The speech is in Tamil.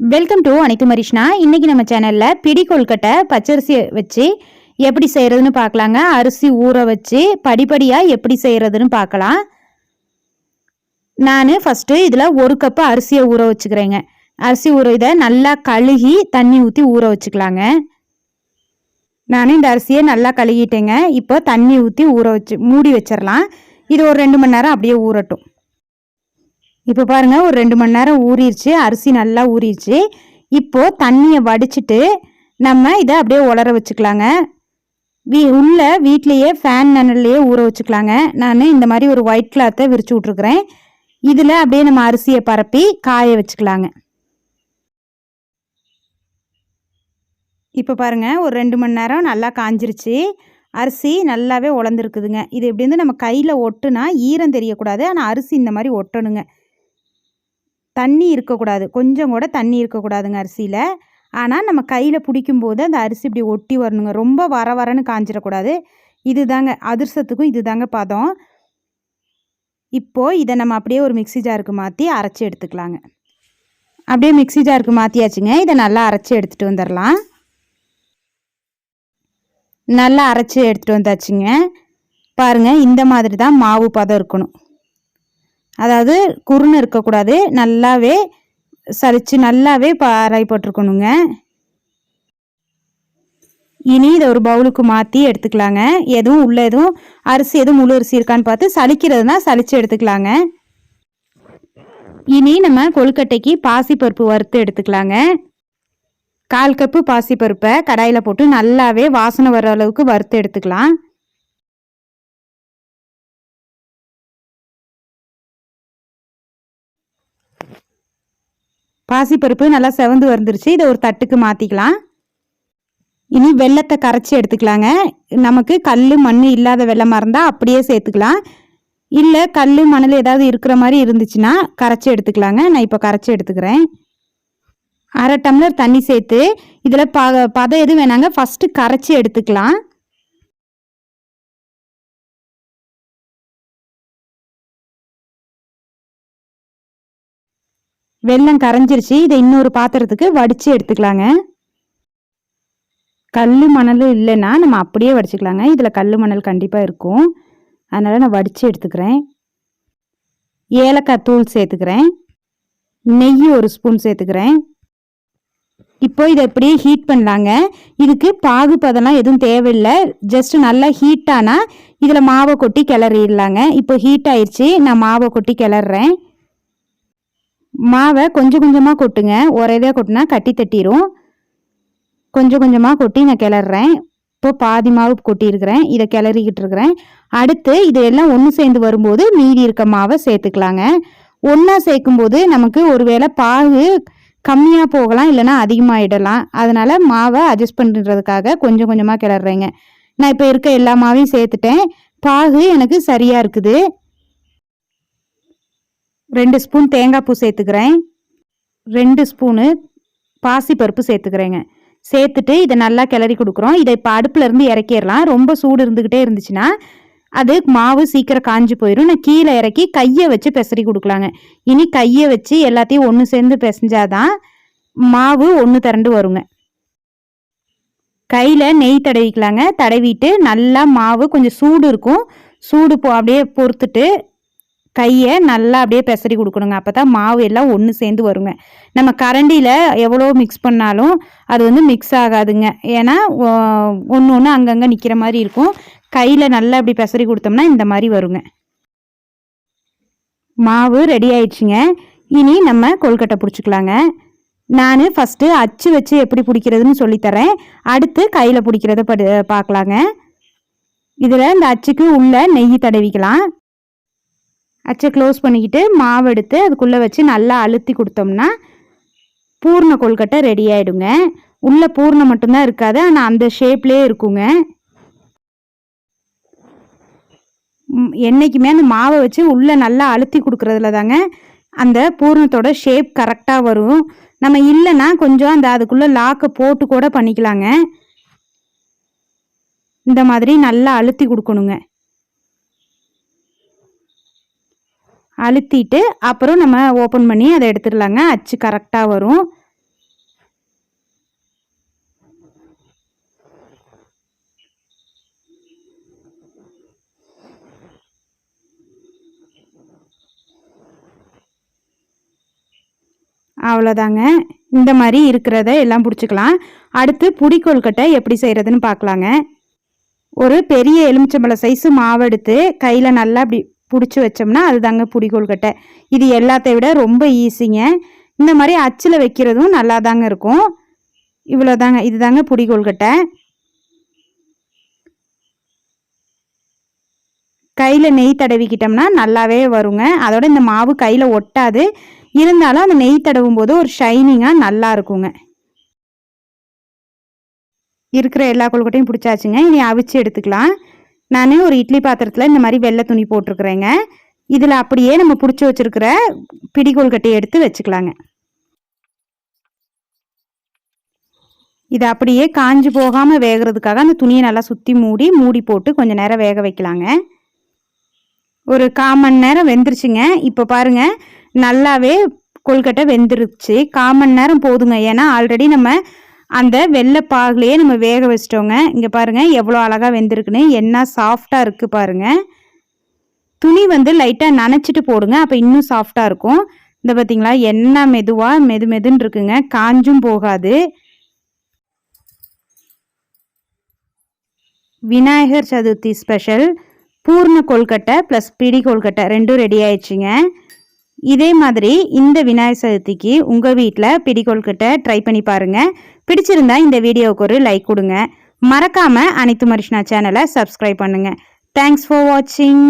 வெல்கம் டு அனைத்து மரிஷ்னா. இன்னைக்கு நம்ம சேனலில் பிடி கொல்கட்டை பச்சரிசி வச்சு எப்படி செய்கிறதுன்னு பார்க்கலாங்க. அரிசி ஊற வச்சு படிப்படியாக எப்படி செய்கிறதுன்னு பார்க்கலாம். நான் ஃபஸ்ட்டு இதில் ஒரு கப்பு அரிசியை ஊற வச்சுக்கிறேங்க. அரிசி ஊற இதை நல்லா கழுகி தண்ணி ஊற்றி ஊற வச்சுக்கலாங்க. நான் இந்த அரிசியை நல்லா கழுகிட்டேங்க. இப்போ தண்ணி ஊற்றி ஊற வச்சு மூடி வச்சிடலாம் இது ஒரு ரெண்டு மணி நேரம் அப்படியே ஊறட்டும். இப்போ பாருங்க ஒரு ரெண்டு மணி நேரம் ஊறிடுச்சு அரிசி நல்லா ஊறிடுச்சு இப்போது தண்ணியை வடிச்சிட்டு நம்ம இதை அப்படியே உலர வச்சுக்கலாங்க. வீ உள்ள வீட்லேயே ஃபேன் நனல்லையே ஊற வச்சுக்கலாங்க. நான் இந்த மாதிரி ஒரு ஒயிட் கிளாத்தை விரிச்சு விட்ருக்குறேன் இதில் அப்படியே நம்ம அரிசியை பரப்பி காய வச்சுக்கலாங்க. இப்போ பாருங்க ஒரு ரெண்டு மணி நேரம் நல்லா காஞ்சிருச்சு. அரிசி நல்லாவே உலர்ந்துருக்குதுங்க. இது எப்படி வந்து நம்ம கையில் ஒட்டுனா ஈரம் தெரியக்கூடாது. ஆனால் அரிசி இந்த மாதிரி ஒட்டணுங்க. தண்ணி இருக்கக்கூடாது. கொஞ்சம் கூட தண்ணி இருக்கக்கூடாதுங்க அரிசியில். ஆனால் நம்ம கையில் பிடிக்கும்போது அந்த அரிசி இப்படி ஒட்டி வரணுங்க. ரொம்ப வர வரன்னு காஞ்சிடக்கூடாது இது தாங்க அதிர்சத்துக்கும் இது தாங்க பதம். இப்போது இதை நம்ம அப்படியே ஒரு மிக்ஸி ஜாருக்கு மாற்றி அரைச்சி எடுத்துக்கலாங்க. அப்படியே மிக்ஸி ஜாருக்கு மாற்றியாச்சுங்க இதை நல்லா அரைச்சி எடுத்துகிட்டு வந்துடலாம் நல்லா அரைச்சி எடுத்துகிட்டு வந்தாச்சுங்க. பாருங்கள் இந்த மாதிரி தான் மாவு பதம் இருக்கணும். அதாவது குறுன்னு இருக்கக்கூடாது. நல்லாவே சலிச்சு நல்லாவே பாறை போட்டிருக்கணுங்க. இனி இதை ஒரு பவுலுக்கு மாற்றி எடுத்துக்கலாங்க. எதுவும் உள்ளே எதுவும் அரிசி எதுவும் முழு அரிசி இருக்கான்னு பார்த்து சலிக்கிறதுனா சலிச்சு எடுத்துக்கலாங்க. இனி நம்ம கொழுக்கட்டைக்கு பாசிப்பருப்பு வறுத்து எடுத்துக்கலாங்க. கால் கப்பு பாசிப்பருப்பை கடாயில் போட்டு நல்லாவே வாசனை வர அளவுக்கு வறுத்து எடுத்துக்கலாம். பாசிப்பருப்பு நல்லா செவந்து வந்துருச்சு இதை ஒரு தட்டுக்கு மாற்றிக்கலாம் இனி வெள்ளத்தை கரைச்சி எடுத்துக்கலாங்க. நமக்கு கல் மண் இல்லாத வெள்ளமாக இருந்தால் அப்படியே சேர்த்துக்கலாம். இல்லை கல் மணல் ஏதாவது இருக்கிற மாதிரி இருந்துச்சுன்னா கரைச்சி எடுத்துக்கலாங்க. நான் இப்போ கரைச்சி எடுத்துக்கிறேன். அரை டம்ளர் தண்ணி சேர்த்து இதில் ப பதம் எதுவும் வேணாங்க. ஃபஸ்ட்டு கரைச்சி எடுத்துக்கலாம். வெள்ளம் கரைஞ்சிருச்சு. இதை இன்னொரு பாத்திரத்துக்கு வடித்து எடுத்துக்கலாங்க. கல் மணல் இல்லைன்னா நம்ம அப்படியே வடிச்சுக்கலாங்க. இதில் கல் மணல் கண்டிப்பாக இருக்கும். அதனால் நான் வடித்து எடுத்துக்கிறேன். ஏலக்காய் தூள் சேர்த்துக்கிறேன். நெய் ஒரு ஸ்பூன் சேர்த்துக்கிறேன். இப்போ இதை அப்படியே ஹீட் பண்ணலாங்க. இதுக்கு பாகுபதெல்லாம் எதுவும் தேவையில்லை. ஜஸ்ட் நல்லா ஹீட் ஆனால் இதில் மாவை கொட்டி கிளறிடலாங்க. இப்போ ஹீட் ஆயிடுச்சு நான் மாவை கொட்டி கிளறேன் மாவை கொஞ்சம் கொஞ்சமாக கொட்டுங்க. ஒரேதாக கொட்டினா கட்டி தட்டிடும் கொஞ்சம் கொஞ்சமாக கொட்டி நான் கிளறேன் இப்போ பாதி மாவு கொட்டியிருக்கிறேன். இதை கிளறிக்கிட்டு இருக்கிறேன் அடுத்து இதையெல்லாம் ஒன்று சேர்ந்து வரும்போது மீதி இருக்க மாவை சேர்த்துக்கலாங்க. ஒன்றா சேர்க்கும்போது நமக்கு ஒருவேளை பாகு கம்மியாக போகலாம் இல்லைனா அதிகமாகிடலாம் அதனால் மாவை அட்ஜஸ்ட் பண்ணுறதுக்காக கொஞ்சம் கொஞ்சமாக கிளறேங்க நான் இப்போ இருக்க எல்லா மாவையும் சேர்த்துட்டேன். பாகு எனக்கு சரியாக இருக்குது. ரெண்டு ஸ்பூன் தேங்காய் பூ சேர்த்துக்கிறேன். ரெண்டு ஸ்பூனு பாசிப்பருப்பு சேர்த்துக்கிறேங்க. சேர்த்துட்டு இதை நல்லா கிளறி கொடுக்குறோம். இதை இப்போ அடுப்பில் இருந்து இறக்கிடலாம். ரொம்ப சூடு இருந்துக்கிட்டே இருந்துச்சுன்னா அது மாவு சீக்கிரம் காஞ்சி போயிடும். நான் கீழே இறக்கி கையை வச்சு பெசரி கொடுக்கலாங்க. இனி கையை வச்சு எல்லாத்தையும் ஒன்று சேர்ந்து பிசைஞ்சாதான் மாவு ஒன்று திரண்டு வருங்க. கையில் நெய் தடவிக்கலாங்க. தடவிட்டு நல்லா மாவு கொஞ்சம் சூடு இருக்கும். சூடு போ அப்படியே பொறுத்துட்டு கையை நல்லா அப்படியே பெசரி கொடுக்கணுங்க. அப்போ தான் மாவு எல்லாம் ஒன்று சேர்ந்து வருங்க. நம்ம கரண்டியில் எவ்வளோ மிக்ஸ் பண்ணாலும் அது வந்து மிக்ஸ் ஆகாதுங்க. ஏன்னா ஒன்று ஒன்று அங்கங்கே நிற்கிற மாதிரி இருக்கும். கையில் நல்லா அப்படி பெசரி கொடுத்தோம்னா இந்த மாதிரி வருங்க. மாவு ரெடி ஆயிடுச்சுங்க. இனி நம்ம கொல்கட்டை பிடிச்சிக்கலாங்க. நான் ஃபஸ்ட்டு அச்சு வச்சு எப்படி பிடிக்கிறதுன்னு சொல்லித்தரேன். அடுத்து கையில் பிடிக்கிறத படி பார்க்கலாங்க. இதில் இந்த அச்சுக்கு உள்ள நெய் தடவிக்கலாம். அச்சை க்ளோஸ் பண்ணிக்கிட்டு மாவு எடுத்து அதுக்குள்ளே வச்சு நல்லா அழுத்தி கொடுத்தோம்னா பூர்ண கொழுக்கட்டை ரெடி ஆகிடுங்க உள்ளே பூர்ணம் மட்டும்தான் இருக்காது ஆனால் அந்த ஷேப்லேயே இருக்குங்க. என்றைக்குமே அந்த மாவை வச்சு உள்ளே நல்லா அழுத்தி கொடுக்குறதுல தாங்க அந்த பூர்ணத்தோட ஷேப் கரெக்டாக வரும். நம்ம இல்லைன்னா கொஞ்சம் அந்த அதுக்குள்ளே லாக்கை போட்டு கூட பண்ணிக்கலாங்க. இந்த மாதிரி நல்லா அழுத்தி கொடுக்கணுங்க. அழுத்திட்டு அப்புறம் நம்ம ஓப்பன் பண்ணி அதை எடுத்துடலாங்க. அச்சு கரெக்டாக வரும். அவ்வளோதாங்க. இந்த மாதிரி இருக்கிறத எல்லாம் பிடிச்சிக்கலாம். அடுத்து புடி கொல்கட்டை எப்படி செய்கிறதுன்னு பார்க்கலாங்க. ஒரு பெரிய எலுமிச்சம்பழம் சைஸு மாவெடுத்து கையில் நல்லா அப்படி பிடிச்சி வச்சோம்னா அதுதாங்க புடி கொழுக்கட்டை இது எல்லாத்த விட ரொம்ப ஈஸிங்க. இந்த மாதிரி அச்சில் வைக்கிறதும் நல்லா தாங்க இருக்கும். இவ்வளோதாங்க இதுதாங்க புடி கொழுக்கட்டை கையில் நெய் தடவிக்கிட்டோம்னா நல்லாவே வருங்க. அதோட இந்த மாவு கையில் ஒட்டாது. இருந்தாலும் அந்த நெய் தடவும் போது ஒரு ஷைனிங்காக நல்லா இருக்குங்க. இருக்கிற எல்லா கொழுக்கட்டையும் பிடிச்சாச்சுங்க. இனி அவிச்சு எடுத்துக்கலாம். நான் ஒரு இட்லி பாத்திரத்தில் இந்த மாதிரி வெள்ளை துணி போட்டிருக்கிறேங்க. இதில் அப்படியே நம்ம பிடிச்சி வச்சுருக்கிற பிடி கட்டையை எடுத்து வச்சுக்கலாங்க. இதை அப்படியே காஞ்சு போகாமல் வேகிறதுக்காக அந்த துணியை நல்லா சுற்றி மூடி மூடி போட்டு கொஞ்சம் நேரம் வேக வைக்கலாங்க. ஒரு கால் மணி நேரம் வெந்துருச்சுங்க. இப்போ பாருங்க நல்லாவே கொழுக்கட்டை வெந்துருச்சு. கால் மணி நேரம் போதுங்க. ஏன்னா ஆல்ரெடி நம்ம அந்த வெள்ளை பாகுலையே நம்ம வேக வச்சிட்டோங்க. இங்கே பாருங்கள் எவ்வளோ அழகாக வெந்திருக்குன்னு. என்ன சாஃப்டாக இருக்குது பாருங்க. துணி வந்து லைட்டாக நனைச்சிட்டு போடுங்க அப்போ இன்னும் சாஃப்டாக இருக்கும். இந்த பார்த்தீங்களா என்ன மெதுவாக மெது மெதுன்னு இருக்குங்க. காஞ்சும் போகாது. விநாயகர் சதுர்த்தி ஸ்பெஷல் பூர்ண கொல்கட்டை ப்ளஸ் பிடி கொல்கட்டை ரெண்டும் ரெடி ஆயிடுச்சுங்க. இதே மாதிரி இந்த விநாயகர் சதுர்த்திக்கு உங்கள் வீட்டில் பிடி கொல்கட்டை ட்ரை பண்ணி பாருங்கள் பிடிச்சிருந்தா இந்த வீடியோவுக்கு ஒரு லைக் கொடுங்க. மறக்காமல் அனைத்து மரிஷ்னா சேனலை சப்ஸ்கிரைப் பண்ணுங்கள் தேங்க்ஸ் ஃபார் வாட்சிங்